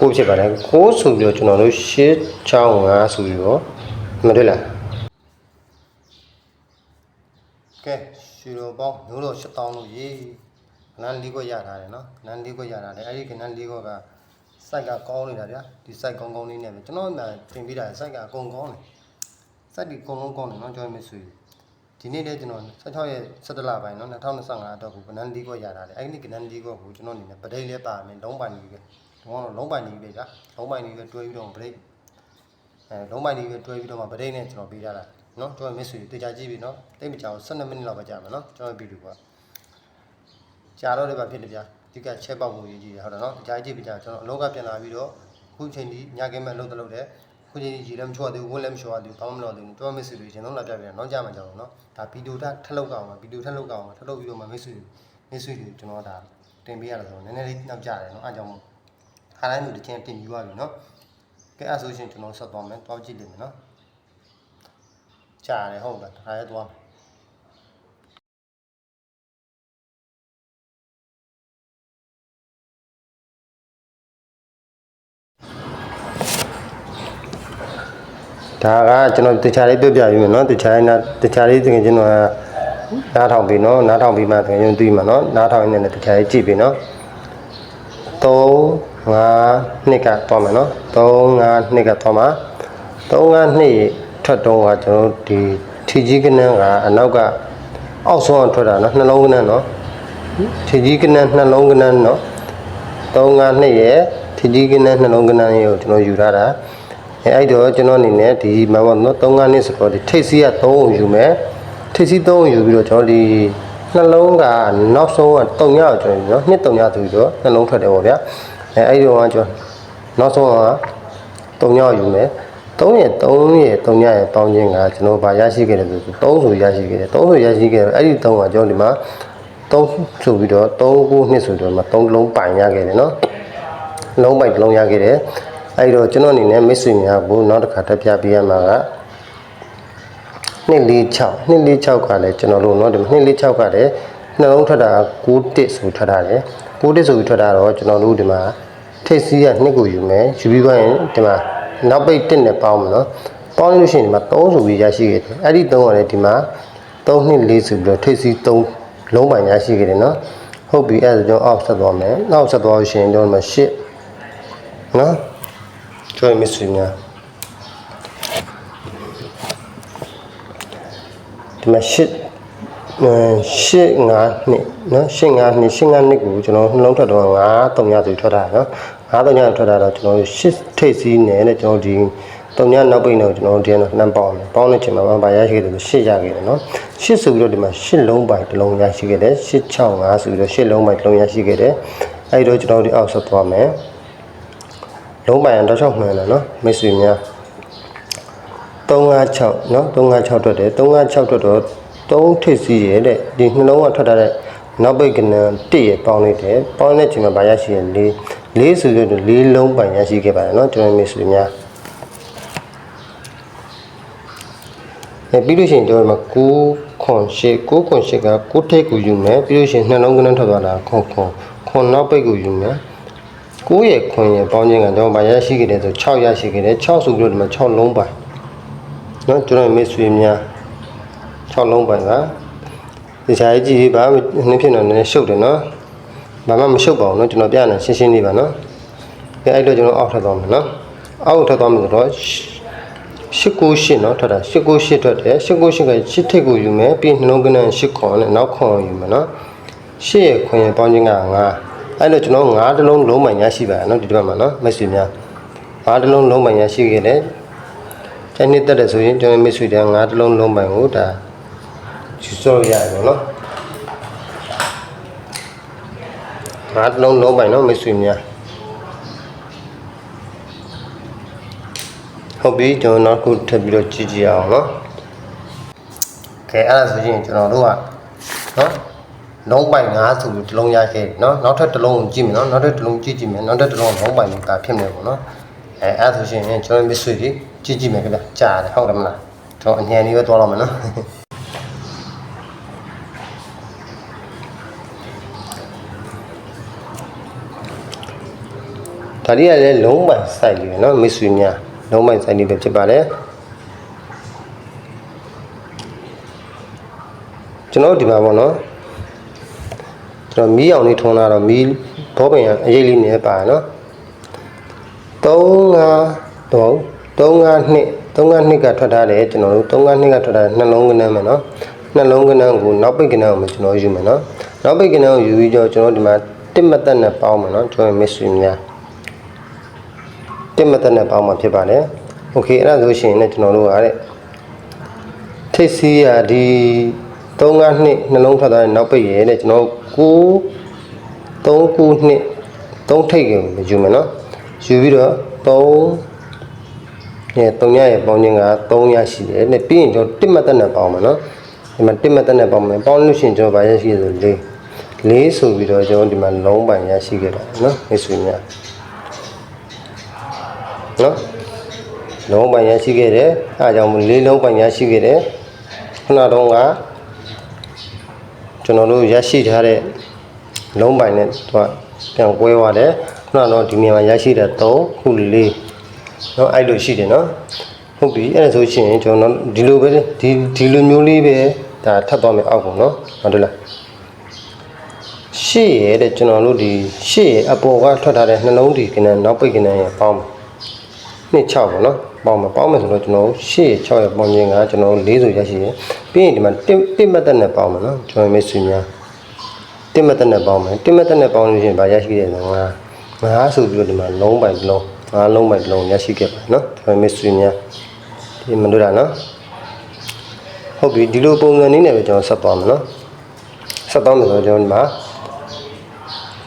ကိုဖြစ်ပါတယ်ကိုဆိုပြီးတော့ကျွန်တော်တို့ရှစ်ချောင်းငါဆိုပြီးတော့မတွေ့လားကဲရှူတော်ပေါင်းမျိုးတော်8000လို့ရေးခဏလေးခွက်ရထားတယ်နော်ခဏလေးခွက်ရထားတယ်အဲ့ဒီခဏလေးခွက်ကစိုက်ကကောင်းနေတာဗျာဒီစိုက်ကောင်းကောင်းလေးနဲ့ပဲကျွန်တော်မှတင်ပြတာစိုက်ကအကုန်ကောင်းတယ်စိုက်ဒီအကုန်လုံးကောင်းတယ်နော်ကျွန်တော်မဆွေဒီနေ့လည်းကျွန်တော်16ရက်17လပိုင်းနော်2025အတွက်ကိုကနန်းလေးခွက်ရထားတယ်အဲ့ဒီကနန်းလေးခွက်ကိုကျွန်တော်အနေနဲ့ပဒိတ်လေးပါမယ်လုံးပိုင်ကြီးပဲ တော့လုံးပိုင်ကြီးပဲဗျာလုံးပိုင်ကြီးပဲတွဲပြီးတော့ပဒိတ်အဲလုံးပိုင်ကြီးပဲတွဲပြီးတော့မှပဒိတ်နဲ့ကျွန်တော်ပေးကြတာနော်ကျွန်တော်မဆွေတေချာကြည့်ပြီနော်တိတ်မကြောက်12မိနစ်လောက်ပဲကြာမယ်နော်ကျွန်တော်ဗီဒီယိုကကြာတော့လည်းပဲဖြစ်တယ်ဗျာဒီကချက်ပေါက်ကိုရေးကြည့်ရဟုတ်တယ်နော်အကြိုက်ကြည့်ပြကြကျွန်တော်အလောကပြန်လာပြီးတော့ခုချိန်ဒီညကင်းမဲ့လှုပ်တလို့တယ်ခုချိန်ဒီရေလည်းမချောသေးဘူးဝင်းလည်းမချောသေးဘူးဘာမှမလုပ်သေးဘူးတွားမစ်စီလို့ရှင်တော့လာပြပြန်နောက်ကြမှာကြောက်တော့နော်ဒါဗီဒီယိုထထပ်လောက်ကောင်ပါဗီဒီယိုထပ်လောက်ကောင်ပါထပ်လောက်ပြီးတော့မှမစ်စီမစ်စီတွေကျွန်တော်ဒါတင်ပေးရတယ်ဆိုတော့နည်းနည်းလေးနောက်ကြတယ်နော်အားကြောင့်မို့ ခါတိုင်းလူတစ်ချင်းတင်ယူရပြီနော်ကဲအဲ့ဆိုရှင်ကျွန်တော်ဆက်သွားမယ်တွားကြည့်လိမ့်မယ်နော်ကြားတယ်ဟုတ်လားခါရဲသွားမယ်ဒါကကျွန်တော်တခြားလေးပြပြပြီးမယ်နော်တခြားလေးနာတခြားလေးတကယ်ကျွန်တော်နားထောင်ပြီးနော်နားထောင်ပြီးမှတကယ်ကျွန်တော်သိမှာနော်နားထောင်နေတယ်တခြားလေးကြည့်ပြီးနော်3 5နှစ်ကသွားမယ်နော်3 5နှစ်ကသွားမှာ3 5နှစ်ထွက်တော့ကကျွန်တော်ဒီထီကြီးကနန်းကအနောက်ကအောက်ဆုံးထွက်တာနော်နှလုံးကနန်းနော်ထီကြီးကနန်းနှလုံးကနန်းနော်3 5နှစ်ရဲ့ထီကြီးကနန်းနှလုံးကနန်းရဲ့ကိုကျွန်တော်ယူထားတာအဲအဲ့တော့ကျွန်တော်အနေနဲ့ဒီမှာပေါ့နော်3 5နှစ်ဆိုတော့ဒီထိပ်စီးက3ကိုယူမယ်ထိပ်စီး3ကိုယူပြီးတော့ကျွန်တော်ဒီနှလုံးကနောက်ဆုံးက3ညကိုကျွန်တော်နော်နှစ်3ညဆိုပြီးတော့နှလုံးထွက်တယ်ပေါ့ဗျာ အဲအဲ့ဒီတော့ကကျွန်တော်နောက်ဆုံးက3ညကိုယူမယ်3ရက်3ရက်3ညရဲ့ပေါင်းခြင်းကကျွန်တော်ဗာရရှိခဲ့တယ်ဆို3ဆိုရရှိခဲ့တယ်3ဆိုရရှိခဲ့တယ်အဲ့ဒီ3ကကျွန်တော်ဒီမှာ3ဆိုပြီးတော့3ခုနှစ်ဆိုတော့မှ3လုံးပိုင်ရခဲ့တယ်နော် လုံးပိုက်တစ်လုံးရခဲ့တယ်အဲ့တော့ကျွန်တော်အနေနဲ့မိတ်ဆွေများကိုနောက်တစ်ခါတက်ပြပေးရမှာက246 246ကလည်းကျွန်တော်တို့เนาะဒီ246ကလည်းနှလုံးထွက်တာ61ဆိုထွက်တာတယ် 6တစ်ဆိုပြီးထွက်တာတော့ကျွန်တော်တို့ဒီမှာထိပ်စီးက2ကိုယူမယ်ယူပြီးသွားရင်ဒီမှာနောက်ပိတ်1နဲ့ပေါင်းမယ်နော်ပေါင်းလို့ရှိရင်ဒီမှာ3ဆိုပြီးရရှိခဲ့တယ်အဲ့ဒီ3ကလည်းဒီမှာ3နှစ်4ဆိုပြီးတော့ထိပ်စီး3လုံးပိုင်ရရှိခဲ့တယ်နော်ဟုတ်ပြီအဲ့ဒါကြောင့်အောက်ဆက်သွားမယ်နောက်ဆက်သွားလို့ရှိရင်ကျွန်တော်ဒီမှာ8နော်ကျွန်တော်မစ်ဆွေများဒီမှာ8 စ်အဲရှစ်ငါနှစ်နော်ရှစ်ငါနှစ်ရှစ်ငါနှစ်ကိုကျွန်တော်နှလုံးထွက်တော့ငါတုံညဆိုထွက်တာနော်ငါတုံညထွက်တာတော့ကျွန်တော်ရှစ်ထိပ်စီးနဲ့တဲ့ကျွန်တော်ဒီတုံညနောက်ပိတ်တော့ကျွန်တော်ဒီကတော့နှမ်းပေါင်းတယ်ပေါင်းတဲ့ချိန်မှာဘာရရှိခဲ့တယ်ရှစ်ရခဲ့တယ်နော်ရှစ်ဆိုပြီးတော့ဒီမှာရှစ်လုံးပိုင်တစ်လုံးရရှိခဲ့တယ်ရှစ်6 5ဆိုပြီးတော့ရှစ်လုံးပိုင်တစ်လုံးရရှိခဲ့တယ်အဲဒီတော့ကျွန်တော်ဒီအောက်ဆက်သွားမယ်လုံးပိုင်တော့6မှန်တယ်နော်မိတ်ဆွေများ356နော်356ထွက်တယ်356ထွက်တော့ 3ထိပ်စီးရတဲ့ဒီနှလုံးကထွက်ထားတဲ့နောက်ပိတ်ကနန်1ရပေါင်းလိုက်တယ်ပေါင်းတဲ့ချိန်မှာဗာရရှိရင်4 4ဆိုလို့4လုံးပိုင်ရရှိခဲ့ပါတယ်နော်ကျွန်တော်မိတ်ဆွေများအဲပြီးလို့ရှိရင်ကျွန်တော်မှာ9ခွန်8 9ခွန်8က9ထိပ်ကိုယူမယ်ပြီးလို့ရှိရင်နှလုံးကနန်ထွက်သွားတာခွန်ခွန်ခွန်နောက်ပိတ်ကိုယူမယ် 9ရဲ့ခွန်ရဲ့ပေါင်းခြင်းကတော့ဗာရရှိခဲ့တယ်ဆို6ရရှိခဲ့တယ်6ဆိုပြီးတော့ဒီမှာ6လုံးပိုင်เนาะကျွန်တော်မိတ်ဆွေများ 6လုံးပိုင်ပါဒီခြားကြီးကြီးဘာနှစ်ဖြစ်တော့နည်းနည်းရှုပ်တယ်နော်ဘာမှမရှုပ်ပါဘူးနော်ကျွန်တော်ပြနေရှင်းရှင်းလေးပါနော်ကဲအဲ့တော့ကျွန်တော်အောက်ထပ်သွားမယ်နော်အောက်ထပ်သွားမယ်ဆိုတော့898နော်ထွက်တာ898ထွက်တယ်898က8ထိပ်ကိုယူမယ်ပြီးနှလုံးကနန်း8ခွန်နဲ့နောက်ခွန်ယူမယ်နော်ရှစ်ရခွန်ရပေါင်းခြင်းက9အဲ့တော့ကျွန်တော်9တလုံးလုံးမှန်ရရှိပါတယ်နော်ဒီတစ်ပတ်မှာနော်မက်ဆွေများ9တလုံးလုံးမှန်ရရှိခဲ့တယ်ကျန်နေတက်တယ်ဆိုရင်ကျွန်တော်မက်ဆွေတန်း9တလုံးလုံးမှန်ကိုဒါ ယူစောရတယ်ပေါ့နော်ငါးတလုံးလုံးမှန်နော်မိတ်ဆွေများဟုတ်ပြီကျွန်တော်နောက်ခုထပ်ပြီးတော့ကြည့်ကြည့်အောင်နော်ကဲအဲ့ဒါဆိုရင်ကျွန်တော်တို့ကနော် လုံးပိုင်9ဆိုပြီးတစ်လုံးရခဲ့တယ်เนาะနောက်ထပ်တစ်လုံးကိုကြည့်မယ်เนาะနောက်ထပ်တစ်လုံးကြည့်ကြည့်မယ်နောက်ထပ်တစ်လုံးလုံးပိုင်နေတာဖြစ်နေပေါ့เนาะအဲအဲ့ဒါဆိုရှင်ကျွန်တော်မဆွေကြီးကြည့်ကြည့်မယ်ခင်ဗျကြားတယ်ဟုတ်တယ်မလားကျွန်တော်အញ្ញံလေးပဲသွားတော့မယ်เนาะ ဒါတွေကလည်းလုံးပိုင်ဆိုင်တွေနော်မိတ်ဆွေများလုံးပိုင်ဆိုင်တွေပဲဖြစ်ပါတယ်ကျွန်တော်ဒီမှာပေါ့နော်ကျွန်တော်မီးအောင်လေးထွန်းလာတော့မီးဘောပင်အရေးလေးနဲ့ပါရနော်3 5 3 3 5 2 3 5 2ကထွက်ထားတယ်ကျွန်တော်တို့3 5 2ကထွက်ထားနှလုံးကနန်းမယ်နော်နှလုံးကနန်းကိုနောက်ပိတ်ကနန်းကိုကျွန်တော်ယူမယ်နော်နောက်ပိတ်ကနန်းကိုယူပြီးတော့ကျွန်တော်ဒီမှာတစ်မတ်သက်နဲ့ပေါင်းမယ်နော်ကျွန်တော်မိတ်ဆွေများ တစ်မသက်နဲ့ပေါင်းမှာဖြစ်ပါတယ်โอเคအဲ့ဒါဆိုရှင်လည်းကျွန်တော်တို့ကတဲ့ထိတ်စီးရဒီ3 5နှစ်နှလုံးထွက်ထားတဲ့နောက်ပိတ်ရဲတဲ့ကျွန်တော်9 3 9နှစ်3ထိတ်ကိုယူမယ်နော်ယူပြီးတော့3ရဲ့3ရရဲ့ပေါင်းခြင်းက3ရရှိတယ်နဲ့ပြီးရင်ကျွန်တော်တစ်မသက်နဲ့ပေါင်းမယ်နော်ဒီမှာတစ်မသက်နဲ့ပေါင်းမယ်ပေါင်းလို့ရှိရင်ကျွန်တော်ဗာရရှိရဆို4လေးဆိုပြီးတော့ကျွန်တော်ဒီမှာလုံးပိုင်ရရှိခဲ့တာနော်မိတ်ဆွေများ နော်လုံးပိုင်ရရှိခဲ့တယ်အဲအကြောင်းလေးလုံးပိုင်ရရှိခဲ့တယ်ခုနတုန်းကကျွန်တော်တို့ရရှိထားတဲ့လုံးပိုင်နဲ့သူကပြန်ကွဲသွားတယ်ခုနတော့ဒီမြန်မာရရှိတဲ့3ခုလေးနော်အဲ့လိုရှိတယ်နော်ဟုတ်ပြီအဲ့ဒါဆိုရှင်ကျွန်တော်ဒီလိုပဲဒီဒီလိုမျိုးလေးပဲဒါထပ်သွားမယ်အောက်ပေါ့နော်ဟုတ်တယ်လားရှေ့ရဲ့တဲ့ကျွန်တော်တို့ဒီရှေ့ရဲ့အပေါ်ကထွက်ထားတဲ့နှလုံးဒီကနန်နောက်ပိတ်ကနန်ရဲ့ပေါင်းပါ 26ပေါ့နော်ပေါင်းမယ်ပေါင်းမယ်ဆိုတော့ကျွန်တော်ရှေ့6ရဲ့ပေါင်းခြင်းကကျွန်တော်4ဆိုရရှိတယ်ပြီးရင်ဒီမှာတစ်မတ်သက်နဲ့ပေါင်းမယ်နော်ကျွန်တော်မိတ်ဆွေများတစ်မတ်သက်နဲ့ပေါင်းမယ်တစ်မတ်သက်နဲ့ပေါင်းလို့ရှိရင်ဗာရရှိတယ်ငါငါဆိုပြီးတော့ဒီမှာလုံးပိုင်လုံးငါလုံးပိုင်လုံးရရှိခဲ့ပါနော်ကျွန်တော်မိတ်ဆွေများဒီမလို့တာနော်ဟုတ်ပြီဒီလိုပုံစံနည်းနဲ့ပဲကျွန်တော်ဆက်သွားမယ်နော်ဆက်သွားမယ်ဆိုတော့ကျွန်တော်ဒီမှာ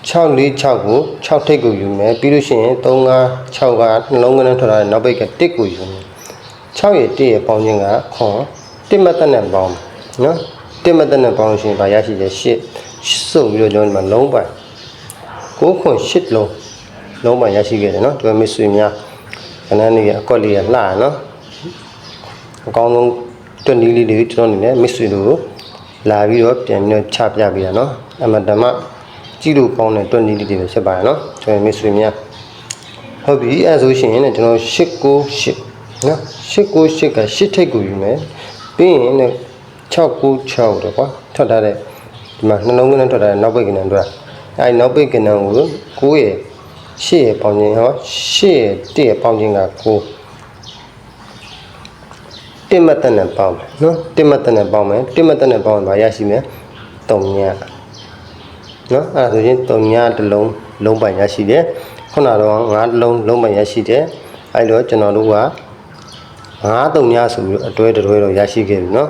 646ကို6ထိပ်ကိုယူမယ်ပြီးလို့ရှိရင်3 5 6ကနှလုံးကန်းထွက်လာတဲ့နောက်ပိတ်က1ကိုယူမယ်6ရဲ့1ရဲ့ပေါင်းခြင်းကခွန်1မတ်တက်နဲ့ပေါင်းမယ်နော်1မတ်တက်နဲ့ပေါင်းလို့ရှိရင်ဗာရရှိတယ်8စုပ်ပြီးတော့ကျွန်တော်ဒီမှာလုံးပိုင်9ခွန်8လုံးလုံးပိုင်ရရှိခဲ့တယ်နော်ဒီမစ်ဆွေများခဏနေအကွက်လေးရလှရနော်အကောင်းဆုံးတွက်နီးလေးတွေကျွန်တော်အနေနဲ့မစ်ဆွေတို့ကိုလာပြီးတော့ပြန်ပြီးတော့ချပြပေးတာနော်အမတမ ကြည့်လို့ကောင်းတဲ့တွက်နည်းလေးတွေပဲဖြစ်ပါတယ်နော်ကျွန်တော်မိတ်ဆွေများဟုတ်ပြီအဲဆိုရှင်ねကျွန်တော်898နော်898က8ထိပ်ကိုယူမယ်ပြီးရင်ね696တော့ကွာထွက်ထားတဲ့ဒီမှာနှလုံးကနန်းထွက်ထားတဲ့နောက်ပိတ်ကနန်းတို့အဲနောက်ပိတ်ကနန်းကို9ရဲ့8ရဲ့ပေါင်းခြင်းဟော8ရဲ့1ရဲ့ပေါင်းခြင်းက9တင်မတန်နဲ့ပေါင်းမယ်နော်တင်မတန်နဲ့ပေါင်းမယ်တင်မတန်နဲ့ပေါင်းရင်မရရှိမယ်3ည နော်အဲ့ဒါဆိုရင်3ညတစ်လုံးလုံးပိုင်ရရှိတယ်ခုနတော့9လုံးလုံးပိုင်ရရှိတယ်အဲ့တော့ကျွန်တော်တို့က9 3ညဆိုပြီးအတွဲတွဲတော့ရရှိခဲ့ပြီနော်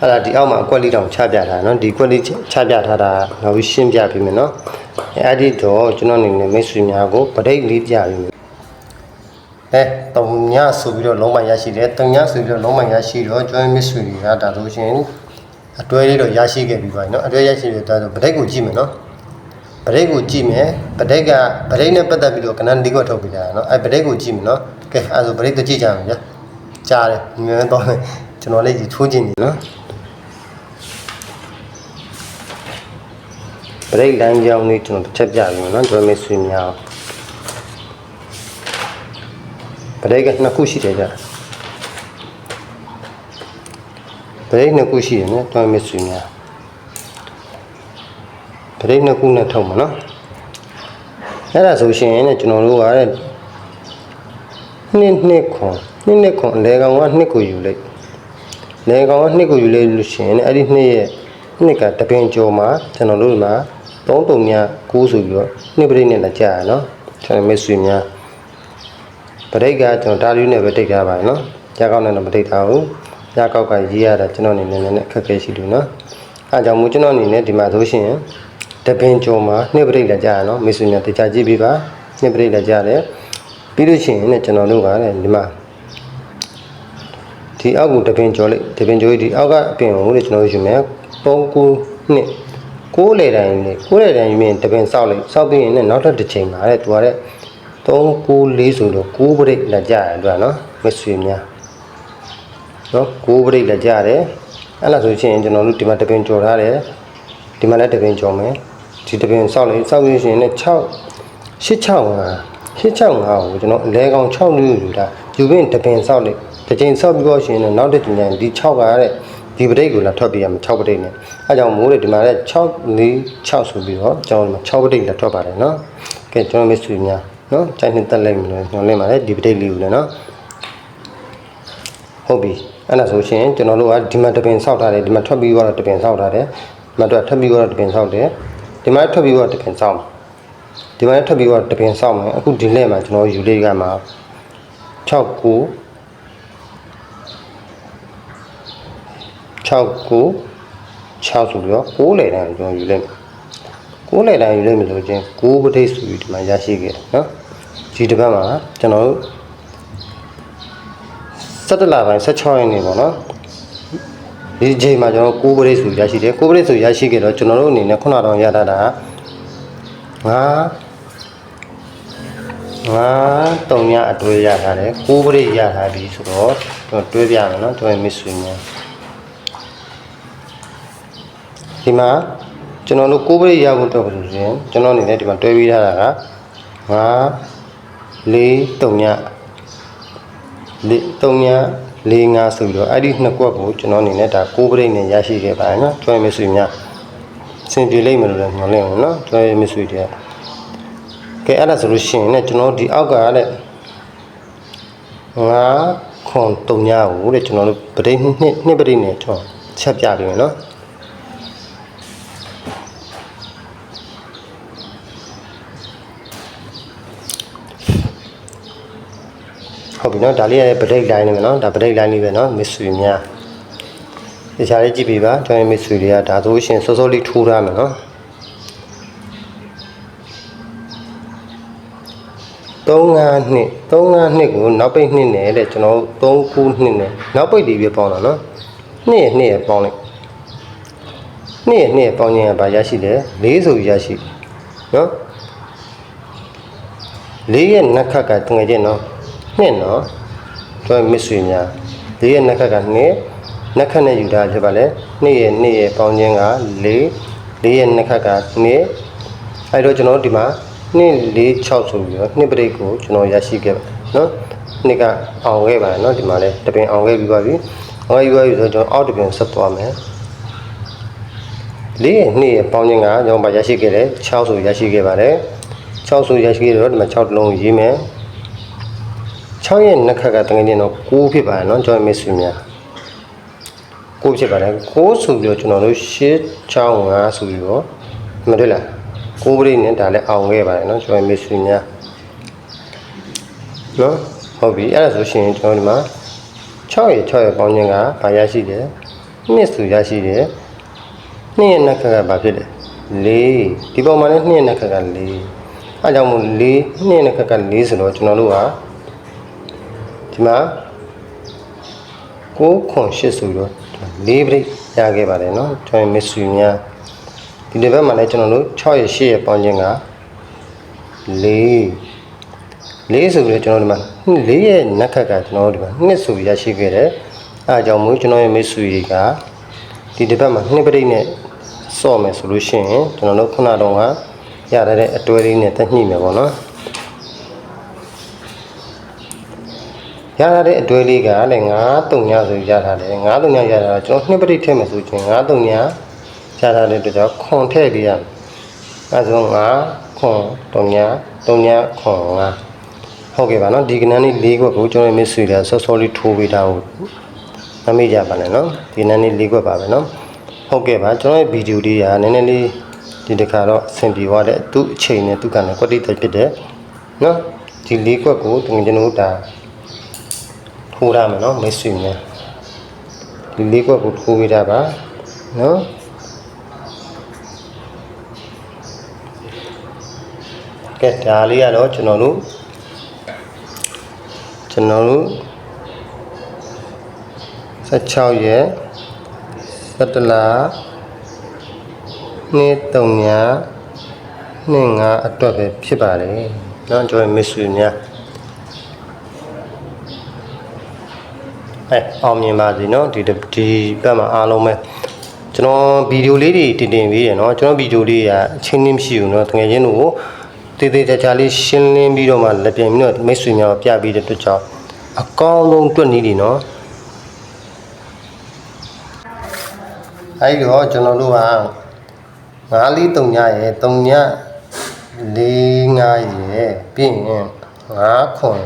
အဲ့ဒါဒီအောက်မှာအကွက်လေးတောင်ချပြထားနော်ဒီကွက်လေးချပြထားတာနောက်ပြီးရှင်းပြပေးမယ်နော်အဲ့ဒီတော့ကျွန်တော်အနေနဲ့မိတ်ဆွေများကိုပဋိတ်လေးပြပေးမယ်အဲတုံညဆိုပြီးတော့လုံးမရရှိတယ်တုံညဆိုပြီးတော့လုံးမရရှိတော့ကျွမ်းမစ်ဆွေတွေကဒါဆိုရှင် အတွဲလေးတော့ရရှိခဲ့ပြီပါနော်အတွဲရရှိပြီဒါဆိုပဋိတ်ကိုကြည့်မယ်နော်ပဋိတ်ကိုကြည့်မယ်ပဋိတ်ကပဋိတ်နဲ့ပတ်သက်ပြီးတော့ကဏ္ဍဒီကွက်ထုတ်ပြတာနော်အဲပဋိတ်ကိုကြည့်မယ်နော်ကဲအဲဆိုပဋိတ်တကြည့်ကြမယ်ဗျာကြားတယ်မြင်တော့ကျွန်တော်လေးကြီးထိုးကြည့်နေနော်ပရိတ်လမ်းကြောင်းလေးကျွန်တော်တစ်ချက်ပြပြီးမယ်နော်ကျွန်တော်မေးဆွေးများပရိတ်ကနှစ်ခုရှိတယ်ကြ ပရိတ်နှစ်ခုရှိတယ်နော်ကျွန်တော်မေးဆွေးများပရိတ်နှစ်ခုနဲ့ထုံမှာနော်အဲ့ဒါဆိုရှင်ねကျွန်တော်တို့ကတဲ့နှစ်နှစ်ခွန်နှစ်နှစ်ခွန်လေကောင်ကနှစ်ကိုယူလိုက်လေကောင်ကနှစ်ကိုယူလိုက်လို့ရှင်ねအဲ့ဒီနှစ်ရဲ့နှစ်ကတပင်ကျော်မှာကျွန်တော်တို့ဒီမှာ3တုံများ9ဆိုပြီးတော့နှစ်ပရိတ်နဲ့လက်ကြရနော်ကျွန်တော်မိတ်ဆွေများပရိတ်ကကျွန်တော်တာရီနဲ့ပဲတိတ်ထားပါတယ်နော်ညကောက်နဲ့တော့မတိတ်ထားဘူး ညကောက်ကရေးရတာကျွန်တော်အနေနဲ့လည်းအခက်အခဲရှိလို့နော်အဲကြောင့်မို့ကျွန်တော်အနေနဲ့ဒီမှာဆိုရှင်တပင်ကျော်မှာနှစ်ပရိတ်လက်ကြရနော်မိတ်ဆွေများတခြားကြည့်ပြီးပါနှစ်ပရိတ်လက်ကြရတယ်ပြီးလို့ရှိရင်ねကျွန်တော်တို့ကလည်းဒီမှာဒီအောက်ကိုတပင်ကျော်လိုက်တပင်ကျော်ဒီအောက်ကအပင်ကိုလေကျွန်တော်ယူမယ်3 9နှစ်ကိုးလေတိုင်းလေကိုးလေတိုင်းယူရင်တပင်စောက်လိုက်စောက်ပြီးရင်လည်းနောက်ထပ်တစ်ချိန်ပါတဲ့သူကတဲ့3 9 4ဆိုတော့9ပရိတ်လက်ကြရအတွက်နော်မဆွေများ နော်9ပရိတ်လက်ကြရတယ်အဲ့လားဆိုရှင်ကျွန်တော်တို့ဒီမှာတပင်ကျော်ထားတယ်ဒီမှာလည်းတပင်ကျော်မယ်ဒီဒီတပင်စောက်လိုက်စောက်လို့ရှိရင်လည်း6 865 865ကိုကျွန်တော်အလဲကောင်6လူယူတာယူပင်တပင်စောက်လိုက်တစ်ချိန်စောက်ပြီးတော့ရှိရင်လည်းနောက်တစ်ချိန်ကျရင်ဒီ6ကတဲ့ဒီပဋိတ်ကိုလာထွက်ပြရမယ်6ပဋိတ်နဲ့အဲကြောင့်မိုးလေဒီမှာလည်း6 4 6ဆိုပြီးတော့ကျွန်တော်ဒီမှာ6ပဋိတ်လာထွက်ပါတယ်နော်ကဲကျွန်တော်မစ်ဆွေများနော်ကြိုက်နှစ်တက်လိုက်မယ်ညွှန်လင်းပါလေဒီပဋိတ်လေးကိုလည်းနော်ဟုတ်ပြီ အဲ့ဒါဆိုရှင်ကျွန်တော်တို့ကဒီမှာတပင်စောက်ထားတယ်ဒီမှာထွက်ပြီးတော့တပင်စောက်ထားတယ်ဒီမှာတော့ထွက်ပြီးတော့တပင်စောက်တယ်ဒီမှာထွက်ပြီးတော့တပင်စောက်မယ်ဒီမှာထွက်ပြီးတော့တပင်စောက်မယ်အခုဒီလက်မှာကျွန်တော်ယူလေးကမှာ6 9 6 9 6ဆိုပြီးတော့6လေတန်းကျွန်တော်ယူလိုက်မယ်6လေတန်းယူလိုက်မယ်ဆိုချင်း6ပဋိတ်ဆိုပြီးဒီမှာရရှိခဲ့တယ်နော်ဒီတစ်ပတ်မှာကျွန်တော်တို့ 17လပိုင်း16ရက်နေ့ပေါ့နော်ဒီချိန်မှာကျွန်တော်6ပဋိတ်ဆိုရရှိတယ်6ပဋိတ်ဆိုရရှိခဲ့တော့ကျွန်တော်တို့အနေနဲ့ခုနတော့ရတာတာငါငါတုံညအတွေ့ရထားတယ်6ပဋိတ်ရထားပြီဆိုတော့ကျွန်တော်တွဲပြမယ်နော်တွဲမစ်ဆွေများဒီမှာကျွန်တော်တို့ကိုးပရိရဖို့တော့ဆိုရင်ကျွန်တော်အနေနဲ့ဒီမှာတွဲပြီးထားတာက9 4 3ည4 3ည4 5ဆိုပြီးတော့အဲ့ဒီနှစ်ကွက်ကိုကျွန်တော်အနေနဲ့ဒါကိုးပရိနဲ့ရရှိခဲ့ပါတယ်နော်ကျွဲမဆွေများစင်ပြေလိမ့်မယ်လို့လည်းညွှန်လင်းအောင်နော်ကျွဲမဆွေတဲ့ကဲအဲ့ဒါဆိုလို့ရှိရင်ねကျွန်တော်ဒီအောက်ကတဲ့9ခွန်3ညကိုတဲ့ကျွန်တော်တို့ပရိနှစ်နှစ်ပရိနဲ့ကျွန်တော်ချက်ပြပေးမယ်နော် ဟုတ်ပြီနော်ဒါလေးရတဲ့ဗရိတ်လိုင်းနေမယ်နော်ဒါဗရိတ်လိုင်းလေးပဲနော်မစ်ဆွေများတခြားလေးကြည့်ပြပါကျွန်တော်မစ်ဆွေတွေကဒါဆိုရှင်စောစောလေးထိုးရမယ်နော်35နှစ်35နှစ်ကိုနောက်ပိတ်နှစ်နဲ့တဲ့ကျွန်တော်တို့39နှစ်နဲ့နောက်ပိတ်ဒီပြပေါင်းတာနော်နှစ်ရနှစ်ရပေါင်းလိုက်နှစ်ရနှစ်ရပေါင်းခြင်းကဘာရရှိလဲ4ဆိုရရှိနော်4ရဲ့နက်ခတ်ကတငယ်ချင်းနော် နှစ်နော်ကျွန်တော်မစ်ဆွေများ4ရဲ့နက်ခတ်ကနှစ်နက်ခတ်နဲ့ယူတာဖြစ်ပါလေနှစ်ရဲ့နှစ်ရဲ့ပေါင်းခြင်းက4 4ရဲ့နက်ခတ်ကနှစ်အဲ့တော့ကျွန်တော်တို့ဒီမှာနှစ်4 6ဆိုပြီးတော့နှစ်ပရိတ်ကိုကျွန်တော်ရရှိခဲ့ပါနော်နှစ်ကအောင်ခဲ့ပါတယ်နော်ဒီမှာလဲတပင်အောင်ခဲ့ပြီးပါပြီအောင်ခဲ့ပြီးပါပြီဆိုတော့ကျွန်တော်အောက်တပင်ဆက်သွားမယ်လေးရဲ့နှစ်ရဲ့ပေါင်းခြင်းကကျွန်တော်ဗာရရှိခဲ့တယ်6ဆိုရရှိခဲ့ပါတယ်6ဆိုရရှိခဲ့တော့ဒီမှာ6တလုံးရေးမယ် 6ရဲ့နှစ်ခတ်ကတကယ်ချင်းတော့9ဖြစ်ပါတယ်နော်ကျွန်တော်မစ်ဆွေများ9ဖြစ်ပါတယ်9ဆိုပြီးတော့ကျွန်တော်တို့8 6 5ဆိုပြီးတော့မတွေ့လား9ပရိနဲ့ဒါလည်းအောင်ခဲ့ပါတယ်နော်ကျွန်တော်မစ်ဆွေများနော်ဟုတ်ပြီအဲ့ဒါဆိုရှင်ကျွန်တော်ဒီမှာ6ရဲ့6ရဲ့ပေါင်းခြင်းကဘာရရှိတယ်နှစ်ဆိုရရှိတယ်နှစ်ရဲ့နှစ်ခတ်ကဘာဖြစ်လဲ4ဒီပုံမှာလည်းနှစ်ရဲ့နှစ်ခတ်က4အဲကြောင့်မို့4နှစ်ရဲ့နှစ်ခတ်က4ဆိုတော့ကျွန်တော်တို့ဟာ ဒီမှာ9ခွန်8ဆိုတော့4ပြိရခဲ့ပါတယ်เนาะကျွန်တော်မစ်ဆွေများဒီတစ်ပတ်မှာလည်းကျွန်တော်တို့6ရဲ့8ရဲ့ပေါင်းခြင်းက4 4ဆိုပြီးတော့ကျွန်တော်ဒီမှာ4ရဲ့နက်ခတ်ကကျွန်တော်တို့ဒီမှာ2ဆိုရရှိခဲ့တယ်အဲအကြောင်းမို့ကျွန်တော်ရဲ့မစ်ဆွေတွေကဒီတစ်ပတ်မှာ2ပြိနဲ့စော့မယ်ဆိုလို့ရှိရင်ကျွန်တော်တို့ခုနတော့ကရတဲ့အတွဲလေးနဲ့တက်ညှိမယ်ပေါ့နော် ရတဲ့အတွဲလေးကလည်း9 3ညဆိုရထားတယ်9 3ညရတာကျွန်တော်2ပြိထည့်မယ်ဆိုချင်း9 3ညရထားတဲ့အတွက်ကြောင့်ခွန်ထည့်ပေးရမယ်အဲဆို9ခွန်3ည3ညခွန်9ဟုတ်ကဲ့ပါနော်ဒီကနန်းလေး၄ခွက်ကိုကျွန်တော်မစ်ဆွေတာဆော့ဆော့လေးထိုးပေးတာကိုမမေ့ကြပါနဲ့နော်ဒီကနန်းလေး၄ခွက်ပါပဲနော်ဟုတ်ကဲ့ပါကျွန်တော်ရဲ့ဗီဒီယိုလေးကနည်းနည်းလေးဒီတစ်ခါတော့အဆင်ပြေသွားတဲ့သူ့အချိန်နဲ့သူ့ကံနဲ့ကွက်တိတက်ဖြစ်တဲ့နော်ဒီ၄ခွက်ကိုတကယ်ကျွန်တော်တို့ဒါ ထိုးရမယ်နော်မစ်ဆွေများဒီ၄ခွက်ကိုထိုးပေးတာပါနော်ကဲဒါလေးကတော့ကျွန်တော်တို့ကျွန်တော်တို့16ရက်17လနေ့3ညနေ့5အတွက်ပဲဖြစ်ပါတယ်เนาะကျွန်တော်မစ်ဆွေများ အဲအောင်မြင်ပါစေเนาะဒီဒီဘက်မှာအားလုံးပဲ ကျွန်တော်ဗီဒီယိုလေးတွေတင်တင်ပေးတယ်เนาะကျွန်တော်ဗီဒီယိုလေးကအချင်းချင်းမရှိဘူးเนาะတကယ်ချင်းတို့ကိုတေးသေးချာချာလေးရှင်းလင်းပြီးတော့မှလက်ပြင်ပြီးတော့မိတ်ဆွေများကိုပြပေးတဲ့အတွက်ကြောင့်အကောင်းဆုံးတွက်နည်းတွေเนาะအဲဒီတော့ကျွန်တော်တို့က9လေး3ညရဲ့3ည4 5ရဲ့ပြီးရင်9ခွန်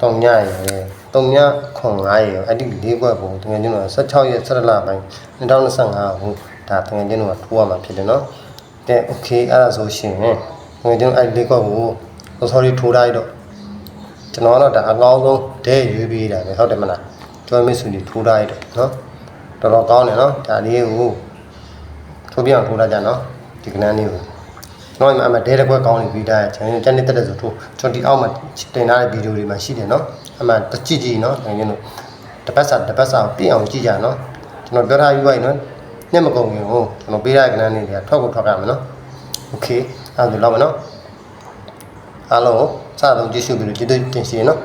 3ညရဲ့ 3ညခွန်9ရဲ့အဲ့ဒီ၄ဘွက်ပုံတကယ်ချင်းတော့16ရက်17လပိုင်း2025ဟုတ်ဒါတကယ်ချင်းတော့ထိုးရမှာဖြစ်တယ်နော်ကဲ okay အဲ့ဒါဆိုရှင်တကယ်ချင်းအဲ့ဒီ၄ဘွက်ကို sorry ထိုးလိုက်တော့ကျွန်တော်ကတော့ဒါအကောင်းဆုံးဒဲရွေးပေးတာပဲဟုတ်တယ်မလားကျွမ်းမစ်စုကြီးထိုးလိုက်တော့နော်တော်တော်ကောင်းတယ်နော်ဒါလေးကိုထိုးပြအောင်ထိုးလိုက်ကြနော်ဒီကနန်းလေးကိုကျွန်တော်အမှဒဲတစ်ခွက်ကောင်းနေပြီးသားကျွန်တော်ကျန်နေတက်တဲ့ဆိုထိုးကျွန်တော်ဒီအောက်မှာတင်ထားတဲ့ဗီဒီယိုတွေမှာရှိတယ်နော် အမှတကြည့်ကြည့်နော်ခင်ဗျားတို့တပတ်စာတပတ်စာပြည့်အောင်ကြည့်ကြနော်ကျွန်တော်ပြောထားပြီးပါနော်ညက်မကုန်ရင်ဟိုကျွန်တော်ပေးတဲ့ကဏ္ဍလေးတွေကထွက်ကိုထွက်ကြမယ်နော်โอเคအဲ့ဒါလောက်မယ်နော်အားလုံးစတော့ကြည့်ရှုပြီးတော့ကျေးဇူးတင်ရှိရနော်